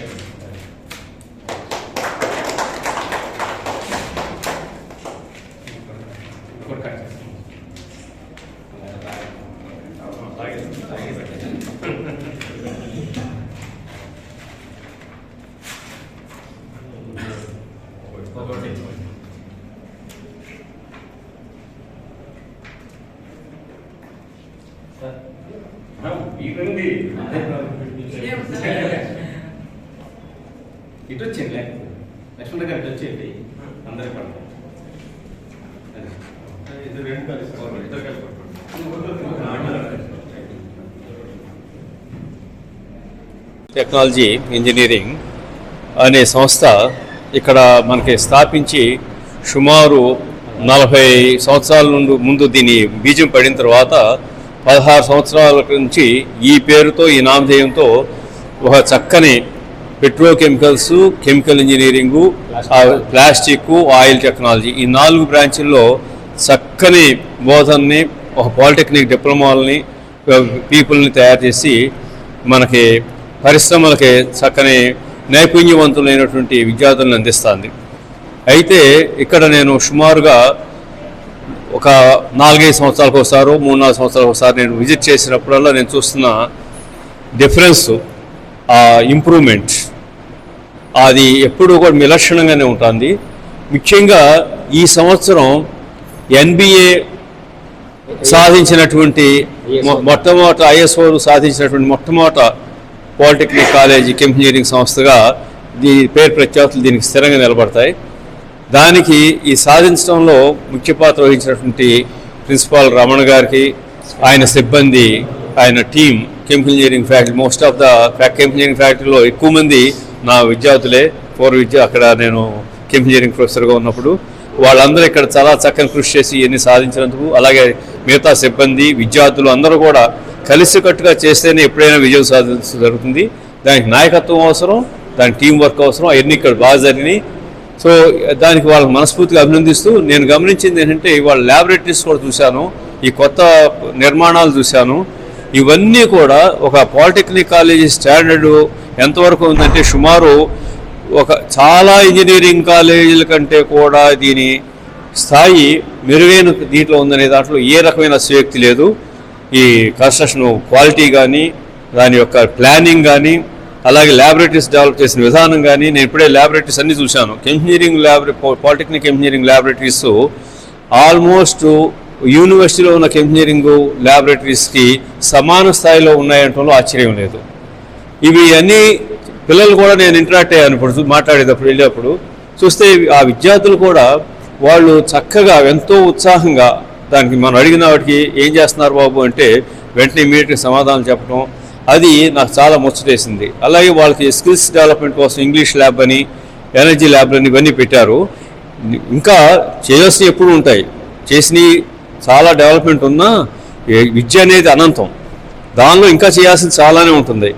shape. Não, e grande. ఇటు వచ్చింది లేకపోతే లక్ష్మణ్ గారు ఇటు వచ్చేయండి. అందరికి పడతాం ఇది రెండు కలిసి ఇద్దరు కలిసి టెక్నాలజీ ఇంజనీరింగ్ అనే సంస్థ ఇక్కడ మనకి స్థాపించి సుమారు నలభై సంవత్సరాల నుండి ముందు దీని బీజం పడిన తర్వాత పదహారు సంవత్సరాల నుంచి ఈ పేరుతో ఈ నామధేయంతో ఒక చక్కని petrochemicals chemical engineering plastic oil technology ఈ నాలుగు బ్రాంచుల్లో చక్కని బోధనని ఒక పాలిటెక్నిక్ డిప్లొమాలని పీపుల్ని తయారు చేసి మనకి పరిశ్రమలకి చక్కని నైపుణ్యవంతులైనటువంటి విద్యార్థులను అందిస్తుంది. అయితే ఇక్కడ నేను సుమారుగా ఒక నాలుగైదు సంవత్సరాలకు ఒకసారి మూడు నాలుగు సంవత్సరాలకు ఒకసారి నేను విజిట్ చేసినప్పుడల్లా నేను చూస్తున్న డిఫరెన్స్ ఇంప్రూవ్మెంట్ అది ఎప్పుడూ కూడా విలక్షణంగానే ఉంటుంది. ముఖ్యంగా ఈ సంవత్సరం ఎన్బిఏ సాధించినటువంటి మొట్టమొదట ఐఎస్ఓ సాధించినటువంటి మొట్టమొదట పాలిటెక్నిక్ కాలేజీ ఇంజనీరింగ్ సంస్థగా దీని పేరు ప్రఖ్యాతులు దీనికి స్థిరంగా నిలబడతాయి. దానికి ఈ సాధించడంలో ముఖ్య పాత్ర వహించినటువంటి ప్రిన్సిపాల్ రమణ గారికి ఆయన సిబ్బంది ఆయన team chemical engineering faculty most of the chemical engineering ఫ్యాకల్టీలో ఎక్కువ మంది నా విద్యార్థులే. పూర్వ విద్య అక్కడ నేను కెమికల్ ఇంజనీరింగ్ ప్రొఫెసర్గా ఉన్నప్పుడు. వాళ్ళందరూ ఇక్కడ చాలా చక్కని కృషి చేసి ఇవన్నీ సాధించినందుకు అలాగే మిగతా సిబ్బంది విద్యార్థులు అందరూ కూడా కలిసికట్టుగా చేస్తేనే ఎప్పుడైనా విజయం సాధించడం జరుగుతుంది. దానికి నాయకత్వం అవసరం దానికి టీం వర్క్ అవసరం అవన్నీ ఇక్కడ బాగా జరిగినాయి. సో దానికి వాళ్ళకి మనస్ఫూర్తిగా అభినందిస్తూ నేను గమనించింది ఏంటంటే వాళ్ళ ల్యాబొరేటరీస్ కూడా చూశాను ఈ కొత్త నిర్మాణాలు చూశాను. ఇవన్నీ కూడా ఒక పాలిటెక్నిక్ కాలేజీ స్టాండర్డ్ ఎంతవరకు ఉందంటే సుమారు ఒక చాలా ఇంజనీరింగ్ కాలేజీల కంటే కూడా దీని స్థాయి మెరుగైన దీంట్లో ఉందనే దాంట్లో ఏ రకమైన అతిశయోక్తి లేదు. ఈ కన్స్ట్రక్షన్ క్వాలిటీ కానీ దాని యొక్క ప్లానింగ్ కానీ అలాగే ల్యాబొరేటరీస్ డెవలప్ చేసిన విధానం కానీ నేను ఇప్పుడే ల్యాబొరేటరీస్ అన్నీ చూశాను. ఇంజనీరింగ్ ల్యాబొరే పాలిటెక్నిక్ ఇంజనీరింగ్ ల్యాబొరేటరీస్ ఆల్మోస్ట్ యూనివర్సిటీలో ఉన్న ఇంజనీరింగ్ ల్యాబొరేటరీస్కి సమాన స్థాయిలో ఉన్నాయంటంలో ఆశ్చర్యం లేదు. ఇవి అన్నీ పిల్లలు కూడా నేను ఇంటరాక్ట్ అయ్యాను ఇప్పుడు మాట్లాడేటప్పుడు వెళ్ళేటప్పుడు. చూస్తే ఆ విద్యార్థులు కూడా వాళ్ళు చక్కగా ఎంతో ఉత్సాహంగా దానికి మనం అడిగిన వాటికి ఏం చేస్తున్నారు బాబు అంటే వెంటనే ఇమీడియట్గా సమాధానం చెప్పడం అది నాకు చాలా ముచ్చటేసింది. అలాగే వాళ్ళకి స్కిల్స్ డెవలప్మెంట్ కోసం ఇంగ్లీష్ ల్యాబ్ అని ఎనర్జీ ల్యాబ్ అని ఇవన్నీ పెట్టారు. ఇంకా చేయాల్సి ఎప్పుడు ఉంటాయి. చేసినవి చాలా డెవలప్మెంట్ ఉన్నా విద్య అనేది అనంతం. దానిలో ఇంకా చేయాల్సింది చాలానే ఉంటుంది.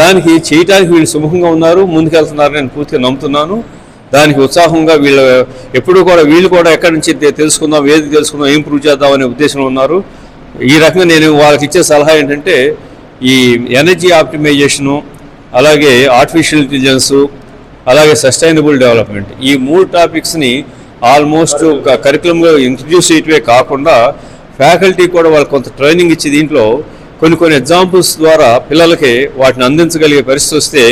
దానికి చేయటానికి వీళ్ళు సుముఖంగా ఉన్నారు ముందుకెళ్తున్నారు నేను పూర్తిగా నమ్ముతున్నాను. దానికి ఉత్సాహంగా వీళ్ళు ఎప్పుడు కూడా వీళ్ళు కూడా ఎక్కడి నుంచి తెలుసుకుందాం ఏది తెలుసుకుందాం ఏం ప్రూవ్ చేద్దాం అనే ఉద్దేశంలో ఉన్నారు. ఈ రకంగా నేను వాళ్ళకి ఇచ్చే సలహా ఏంటంటే ఈ ఎనర్జీ ఆప్టిమైజేషను అలాగే ఆర్టిఫిషియల్ ఇంటెలిజెన్సు అలాగే సస్టైనబుల్ డెవలప్మెంట్ ఈ మూడు టాపిక్స్ని ఆల్మోస్ట్ కరికులంలో ఇంట్రడ్యూస్ చేయటమే కాకుండా ఫ్యాకల్టీ కూడా వాళ్ళు కొంత ట్రైనింగ్ ఇచ్చి దీంట్లో కొన్ని కొన్ని ఎగ్జాంపుల్స్ ద్వారా పిల్లలకి వాటిని అందించగలిగే పరిస్థితి వస్తే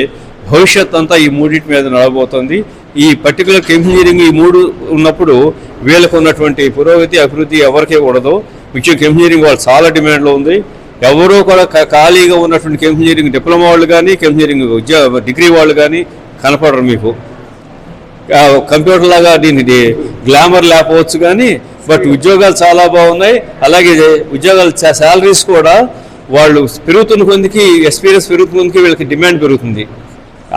భవిష్యత్ అంతా ఈ మూడింటి మీద నడబోతుంది ఈ పర్టికులర్ ఇంజనీరింగ్ ఈ మూడు ఉన్నప్పుడు వీళ్ళకు ఉన్నటువంటి పురోగతి అభివృద్ధి ఎవరికీ కూడదు ముఖ్యంగా ఇంజనీరింగ్ వాళ్ళు చాలా డిమాండ్లో ఉంది. ఎవరో కూడా ఖాళీగా ఉన్నటువంటి ఇంజనీరింగ్ డిప్లొమా వాళ్ళు కానీ ఇంజనీరింగ్ ఉద్యోగ డిగ్రీ వాళ్ళు కానీ కనపడరు మీకు. కంప్యూటర్ లాగా దీన్ని గ్లామర్ లేకపోవచ్చు కానీ బట్ ఉద్యోగాలు చాలా బాగున్నాయి. అలాగే ఉద్యోగాల శాలరీస్ కూడా వాళ్ళు పెరుగుతున్న కొందికి ఎక్స్పీరియన్స్ పెరుగుతున్న కొందికి వీళ్ళకి డిమాండ్ పెరుగుతుంది.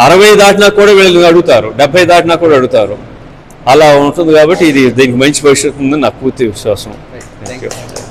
అరవై దాటినా కూడా వీళ్ళని అడుగుతారు. డెబ్బై దాటినా కూడా అడుగుతారు. అలా ఉంటుంది కాబట్టి ఇది దీనికి మంచి భవిష్యత్తు ఉందని నాకు పూర్తి విశ్వాసం. Thank you